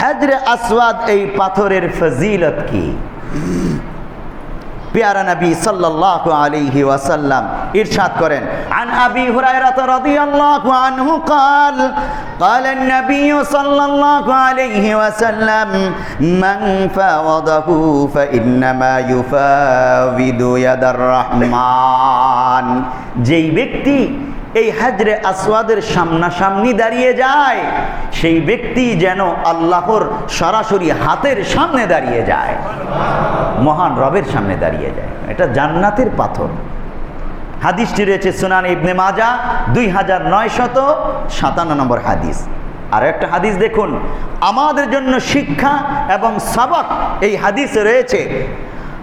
হাজরে আসওয়াদ এই পাথরের ফজিলত কি পেয়ারা নবী সাল্লাল্লাহু আলাইহি ওয়াসাল্লাম ইরশাদ করেন عن ابي هريره رضي الله عنه قال قال النبي صلى الله عليه وسلم من فاوضه فانما يفاوض يد الرحمن যেই ব্যক্তি এই হাজরে আসওয়াদের সামনাসামনি দাঁড়িয়ে যায়। সেই ব্যক্তি যেন আল্লাহর সরাসরি হাতের সামনে দাঁড়িয়ে যায়। মহান রবের সামনে দাঁড়িয়ে যায়। এটা জান্নাতের পাথর। হাদিসটি রয়েছে সুনান ইবনে মাজা, দুই হাজার নয়শত সাতান্ন নম্বর হাদিস। আর একটা হাদিস দেখুন। আমাদের জন্য শিক্ষা এবং সবক এই হাদিস রয়েছে,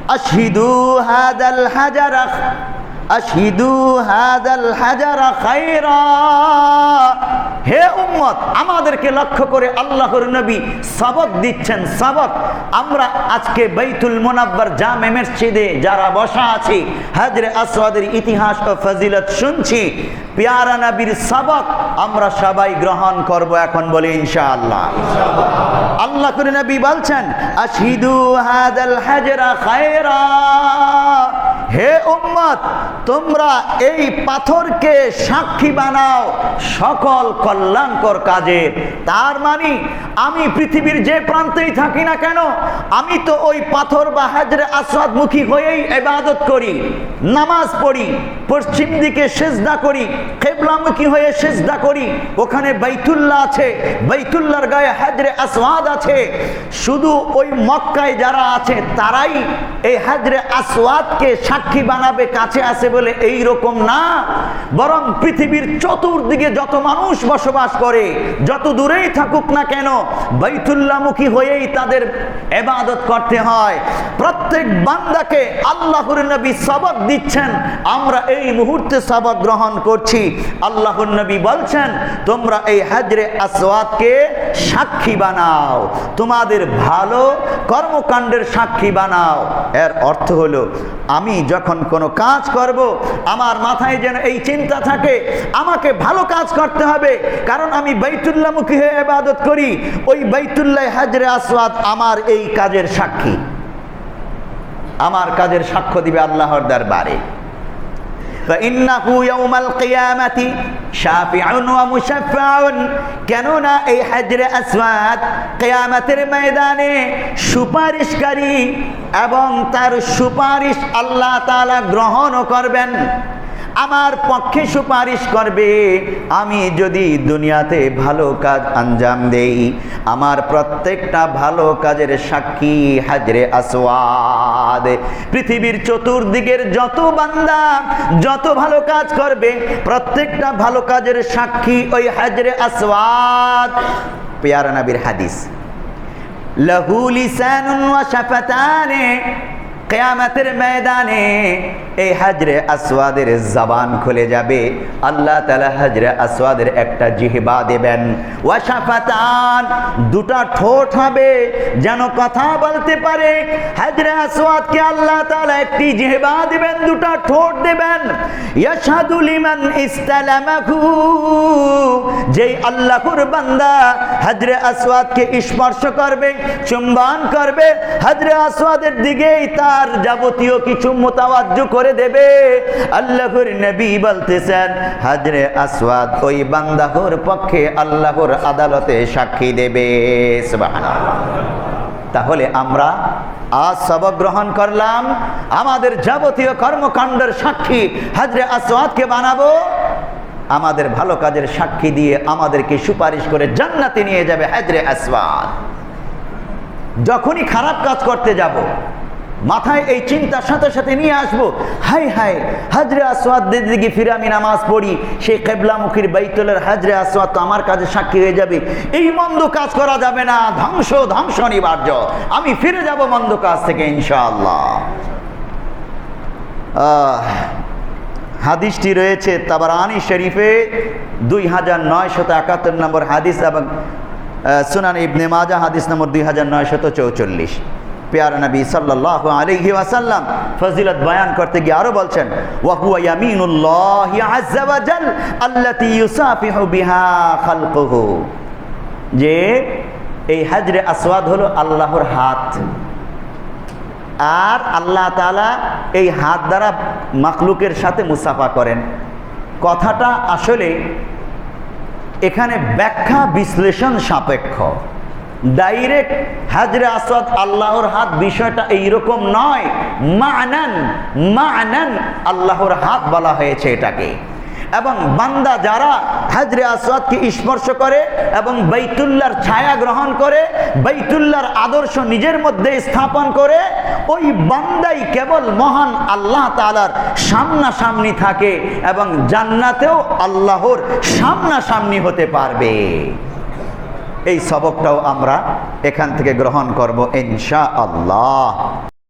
আশহিদু হাদাল হাজারা আশহিদু হাদাল হাজারা খায়রা। হে উম্মত, আমাদেরকে লক্ষ্য করে আল্লাহর নবী সবক দিচ্ছেন সবক আমরা আজকে বাইতুল মোনাব্বার জামে মসজিদে যারা বসা আছি, হাজরে আসওয়াদের ইতিহাস ও ফজিলত শুনছি। পিয়ারা নবীর সবক আমরা সবাই গ্রহণ করব এখন বলি ইনশাআল্লাহ। আল্লাহ নবী বলছেন, আশহিদু হাদাল হাজরা খায়রা। হে উম্মত, তোমরা এই পাথরকে সাক্ষী বানাও সকল কল্যাণকর কাজে। তার মানে আমি পৃথিবীর যে প্রান্তেই থাকি না কেন, আমি তো ওই পাথর বা হাজরে আসাদমুখী হয়েই এবাদত করি, নামাজ পড়ি, পশ্চিম দিকে সেজদা করি, কেবলামুখী হয়ে সেজদা করি, ওখানে বাইতুল্লাহ আছে, বাইতুল্লাহর গায়ে হাজরে আসওয়াদ আছে। শুধু ওই মক্কায় যারা আছে, তারাই এই হাজরে আসওয়াদকে সাক্ষী বানাবে, কাছে আছে বলে এই রকম না। বরং পৃথিবীর চতুর্দিকে যত মানুষ বসবাস করে, যত দূরেই থাকুক না কেন বাইতুল্লামুখী হয়েই তাদের এবাদত করতে হয়। প্রত্যেক বান্দাকে আল্লাহর নবী সবক দিচ্ছেন, আমরা এই মুহূর্তে সবক গ্রহণ করছি। আল্লাহর নবী বলছেন, তোমরা এই হাজরে আসওয়াদকে সাক্ষী বানাও। তোমাদের ভালো কর্মকাণ্ডের সাক্ষী বানাও। এর অর্থ হলো, আমি যখন কোনো কাজ করব, আমার মাথায় যেন এই চিন্তা থাকে, আমাকে ভালো কাজ করতে হবে। কারণ আমি বাইতুল্লামুখী হয়ে ইবাদত করি, ওই বাইতুল্লাহ হাজরে আসওয়াদ আমার এই কাজের সাক্ষী। আমার কাজের সাক্ষ্য দিবে আল্লাহর দরবারে। فإنه يوم القيامة شافع ومشفع কেননা এই হাজরে আসওয়াদ কিয়ামতের ময়দানে সুপারিশকারী এবং তার সুপারিশ আল্লাহ তাআলা গ্রহণও করবেন আমার পক্ষে সুপারিশ করবে। আমি যদি দুনিয়াতে ভালো কাজ আঞ্জাম দেই, আমার প্রত্যেকটা ভালো কাজের সাক্ষী হাজরে আসওয়াদ। পৃথিবীর চতুর্দিকের যত বান্দা যত ভালো কাজ করবে, প্রত্যেকটা ভালো কাজের সাক্ষী ওই হাজরে আসওয়াদ। পেয়ারা নবীর হাদিস, লাহু লিসানুন ওয়া শাফাতানে, কেয়ামতের ময়দানে এই হাজরে আসওয়াদের জবান খুলে যাবে। আল্লাহ তালা হাজরে আসওয়াদের একটা জিহবা দেবেন। ওয়াশাফাতান দুটা ঠোঁট হবে যেন কথা বলতে পারে। হাজরে আসওয়াদকে আল্লাহ তালা একটি জিহবা দেবেন, দুটা ঠোঁট দেবেন। ইয়াশহাদু লিমান ইস্তালামাহু, যেই আল্লাহর বান্দা হাজরে আসওয়াদকে স্পর্শ করবে, চুম্বন করবে। হাজরে আসওয়াদের দিকেই তার তার যাবতীয় কিছু মোতাবাজ্য করে দেবে। আল্লাহর নবী বলতেছেন, হাজরে আসওয়াদ, ওই বান্দাহর পক্ষে আল্লাহর আদালতে সাক্ষী দেবে। তাহলে আমরা আজ সবক গ্রহণ করলাম। আমাদের যাবতীয় কর্মকাণ্ডের সাক্ষী হাজরে আসওয়াদকে বানাবো। আমাদের ভালো কাজের সাক্ষী দিয়ে আমাদেরকে সুপারিশ করে জান্নাতে নিয়ে যাবে হাজরে আসওয়াদ। যখনই খারাপ কাজ করতে যাব মাথায় এই চিন্তার সাথে সাথে নিয়ে আসব। হাই হাই, হাজরে আসওয়াদের দিকে ফিরে আমি নামাজ পড়ি সেই কেবলামুখীর বাইতুলের হাজরে আসওয়াদ তো আমার কাজে সাক্ষী হয়ে যাবে। এই মন্দ কাজ করা যাবে না, ধ্বংস ধ্বংস অনিবার্য। আমি ফিরে যাব মন্দ কাজ থেকে, ইনশাআল্লাহ। হাদিসটি রয়েছে তাবারানি শরীফে দুই হাজার নয়শত একাত্তর নম্বর হাদিস এবং সুনান ইবনে মাজা হাদিস নম্বর দুই হাজার নয়শত চৌচল্লিশ। পেয়ারা নবী সাল্লাল্লাহু আলাইহি ওয়াসাল্লাম ফজিলত বয়ান করতে গিয়ে আরও বলছেন বিহা যে এই হাজরে আসওয়াদ হলো আল্লাহর হাত। আর আল্লাহ তাআলা এই হাত দ্বারা মাকলুকের সাথে মুসাফা করেন। কথাটা আসলে এখানে ব্যাখ্যা বিশ্লেষণ সাপেক্ষ। ডাইরেক্ট হাজরে আসওয়াদ আল্লাহর হাত বিষয়টা এইরকম নয়। মানান মানান আল্লাহর হাত বলা হয়েছে এটাকে। এবং বান্দা যারা হাজরে আসওয়াদকে স্পর্শ করে এবং বৈতুল্লার ছায়া গ্রহণ করে বৈতুল্লার আদর্শ নিজের মধ্যে স্থাপন করে, ওই বান্দাই কেবল মহান আল্লাহ তাআলার সামনাসামনি থাকে এবং জান্নাতেও আল্লাহর সামনাসামনি হতে পারবে। এই সবকটাও আমরা এখান থেকে গ্রহণ করব ইনশা আল্লাহ